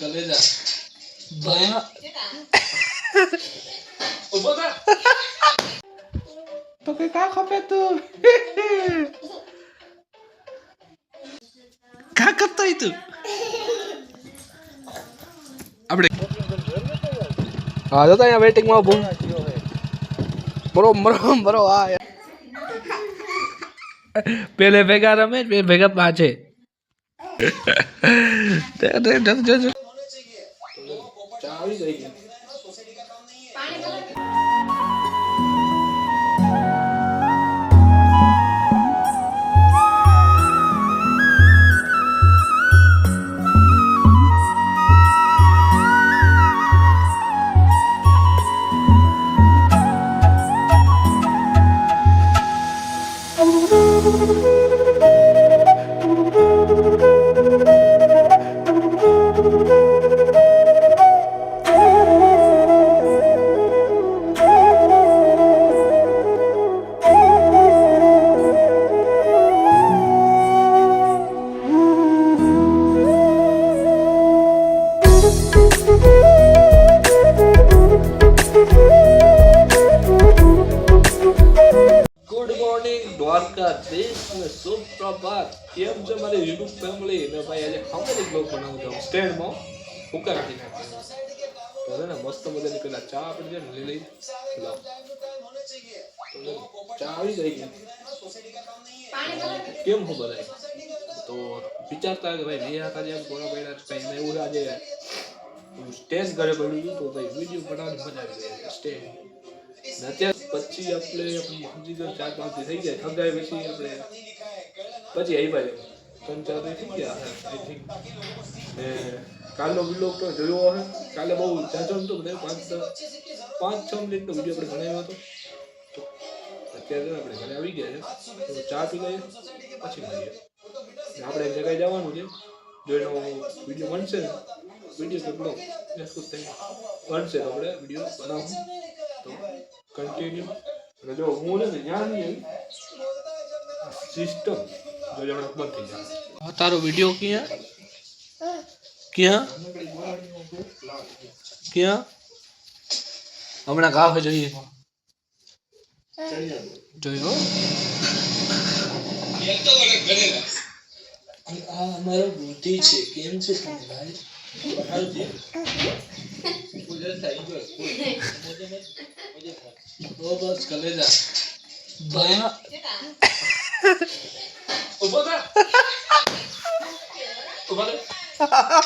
કલેજા. ભા ઊભો થા. તો કે કા ખપે તું? કા કરતો ઈ તું? આપણે હા જોતા અહીંયા વેટિંગમાં બહુ બરો બરો બરો હા પેલે ભેગા રમે બે ભેગા પાછે. જો- જો- જો. ચા આવી ગઈ સુપ્રભાત કેમ છે મારી યુટ્યુબ ફેમિલી ને ભાઈ આજે ખાવાની બ્લોગ બનાવું છું સ્ટેન્ડમાં હુકા રાખી નાખ્યો તો છે ને મસ્ત મજાની પેલા ચા આપણી છે ને લીલી. લાવ તો છે ને, ચા આવી ગઈ. છે કેમ હું બધાય તો વિચારતા કે ભાઈ બે હતા જેમ કોરા પડ્યા છે કઈ એવું આજે સ્ટેજ ઘરે પડ્યું તો ભાઈ વીડિયો બનાવવાની મજા આવી ગઈ સ્ટેજ ને અત્યારે પછી આપણે સમજી ગયો ચાર પાંચ દી થઈ ગયા હગાઈ પછી આપણે પછી આવ્યા છે ત્રણ, ચાર થઈ ગયા આઈ થિંક ને કાલનો વીડિયો તો જોયો હશે. કાલે બહુ જાજો નતો બધે પાંચ પાંચ, છ મિનિટનો વીડિયો આપણે બનાવ્યો હતો. અત્યારે આપણે ઘરે આવી ગયા છે. તો ચા પી લઈએ, પછી મળીએ. આપણે એક જગ્યાએ જવાનું છે. જો વીડિયો બનશે ને વીડિયો કેટલો શું થઈ બનશે તો આપણે વીડિયો બનાવું. તો કન્ટિન્યુ અને જો હું ને જ્ઞાન નહીં સિસ્ટમ જો જમણે બંધ થઈ જાય તારો વીડિયો ક્યાં ક્યાં ક્યાં હમણાં ગાવ જોઈએ જોયો આ અમારો બુદ્ધિ છે કેમ છે તમે ભાઈ બતાવજે ઓ બસ કલેજા ભા ઊભો થા. ઊભો થા.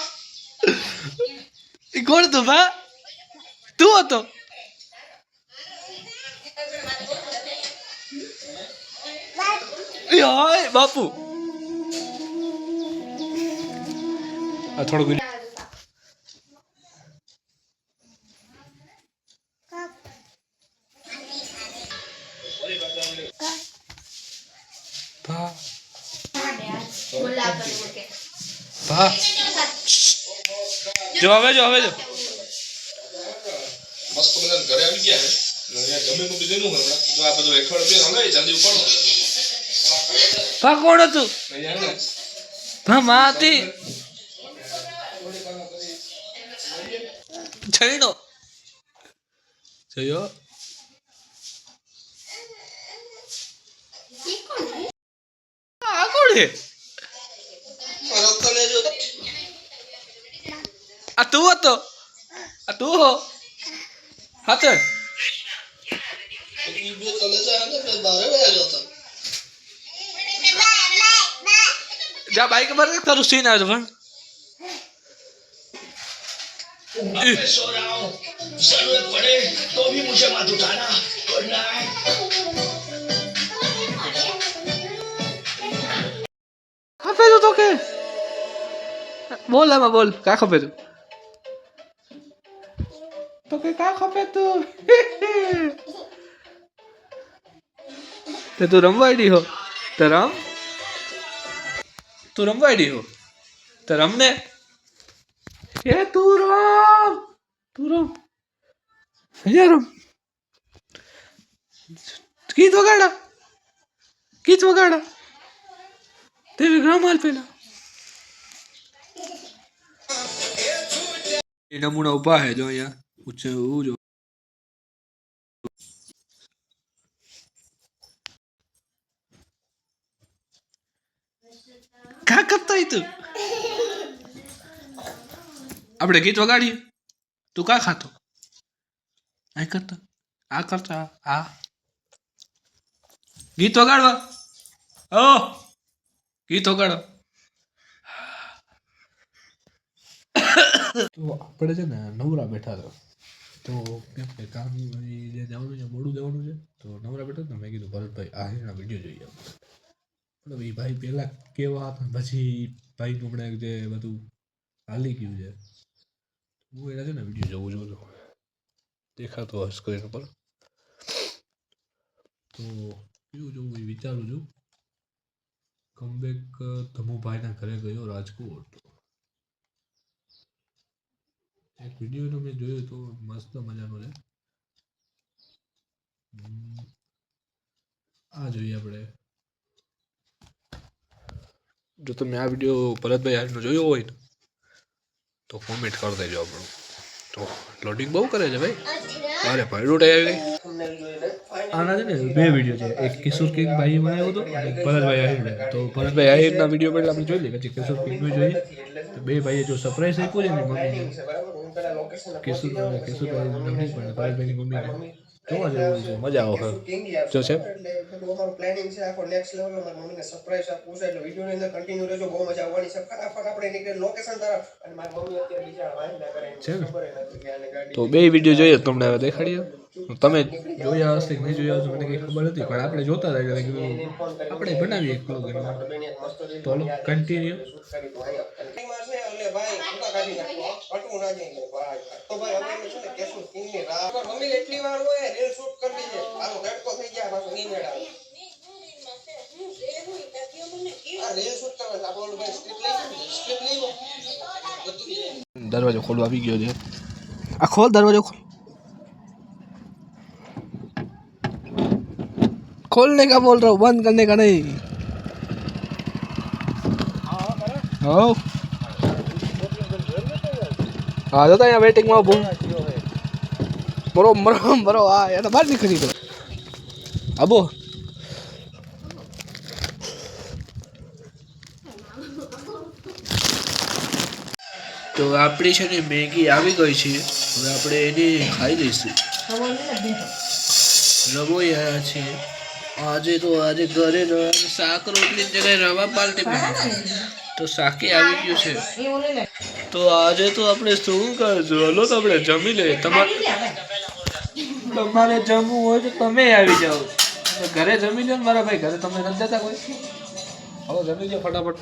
કોણ તું ભા? તું હતો? બાપુ. આ થોડું વીડિયો ભા જો હવે જો હવે જો. મસ્ત બધા ઘરે આવી ગયા છે હમણાં. જો આ બધું હેઠળ બે હલાય જલ્દી ઉપાડો. ભા કોણ હતું? ભા માં હતી. જઈનો જયો આ કોણ છે तू हो vato. तू हो हाँ जा बाइक मर गया था ना जब तो भी मुझे मत उठाना के बोल मैं बोल क्या खपे तू ખપે તું તો કે કા ખપે તું તે તું રમવાડી હો તો રમ તું રમવાડી હો તો રમને એ તું રમ તું રમ અહીંયા રમ ગીત વગાડા ગીત વગાડા તે વિગ્રહ માલ પેલા એ નમૂના ઊભા છે જો અહીંયા હું કા કરતા તું આપણે ગીત વગાડીએ તું કા ખાતો આ કરતા આ કરતા આ ગીત વગાડવા ઓ ગીત વગાડો તો આપણે છે ને નવરા બેઠા હતા. તો કેમ કે કામ જે જવાનું છે, મોડું જવાનું છે, તો નવરા બેઠા તો મેં કીધું, ભરતભાઈ આહિરના વીડિયો જોઈએ આપણે પણ એ ભાઈ પહેલાં કેવા હતા, પછી ભાઈનું હમણાં જે બધું હાલી ગયું છે, હું એના છે ને વીડિયો જોઉં છું દેખાતો હશે સ્ક્રીન પર. તો કેવું જોવું એ વિચારું છું કમબેક ધમુભાઈના ઘરે ગયો રાજકોટ. વીડિયો મેં જોયો તો મસ્ત મજાનો છે આ જોઈએ આપણે. જો તમે આ વીડિયો ભરતભાઈ આજનો જોયો હોય ને, તો કોમેન્ટ કરી દેજો આપણું. તો લોડિંગ બહુ કરે છે ભાઈ. અરે ભાઈ આવી ગઈ. આના છે ને બે વીડિયો છે. એક કિશોર કિંગ ભાઈ બનાવ્યો હતો ભરતભાઈ આહિર તો ભરતભાઈ આહિરના વીડિયો પહેલાં આપણે જોઈ લઈએ, પછી કિશોર કિંગ જોઈએ. તો બે ભાઈએ જો સરપ્રાઈઝ આપ્યું છે ને મમ્મીને કિશોર કિશોરભાઈ મમ્મી પણ ભરતભાઈની મમ્મીને જોવા જેવું છે મજા આવે જો છે પ્લાનિંગ છે આખો નેક્સ્ટ લેવલ મારી મમ્મીને સરપ્રાઈઝ આપવું છે એટલે વિડીયોની અંદર કન્ટિન્યુ રહેજો બહુ મજા આવવાની છે ફટાફટ આપણે નીકળે લોકેશન તરફ અને મારી મમ્મી અત્યારે બીજા વાંધા કરે છે તો બે વીડિયો જોઈએ તો તમને હવે દેખાડીએ તમે જોયા હશે કે નહીં જોયા હશે મને કંઈ ખબર નથી પણ આપણે જોતા હતા એટલે કીધું આપણે બનાવીએ એક બ્લોગ તો હાલો કન્ટિન્યુ દરવાજો ખોલવા આવી ગયો છે. આ ખોલ દરવાજો ખોલ. खोलने का बोल रहा हूँ बंद करने का नहीं हाँ હા જતા અહીંયા વેટિંગમાં બહુ બરો બરો બરો હા એને બહાર નીકળી દો આબો તો આપણી છે ને મેગી આવી ગઈ છે હવે આપણે એને ખાઈ લઈશું રમોઈ આવ્યા છે આજે તો આજે ઘરે શાક રોટલી જગ્યાએ રવા પાલટી તો શાકે આવી ગયું છે. તો આજે તો આપણે શું કરશું? હલો તો આપણે જમી લઈએ. તમારે તમારે જમવું હોય તો તમે આવી જાઓ. ઘરે જમી લો ને મારા ભાઈ. ઘરે તમે નથી જતા કોઈ? હવે જમી લો ફટાફટ.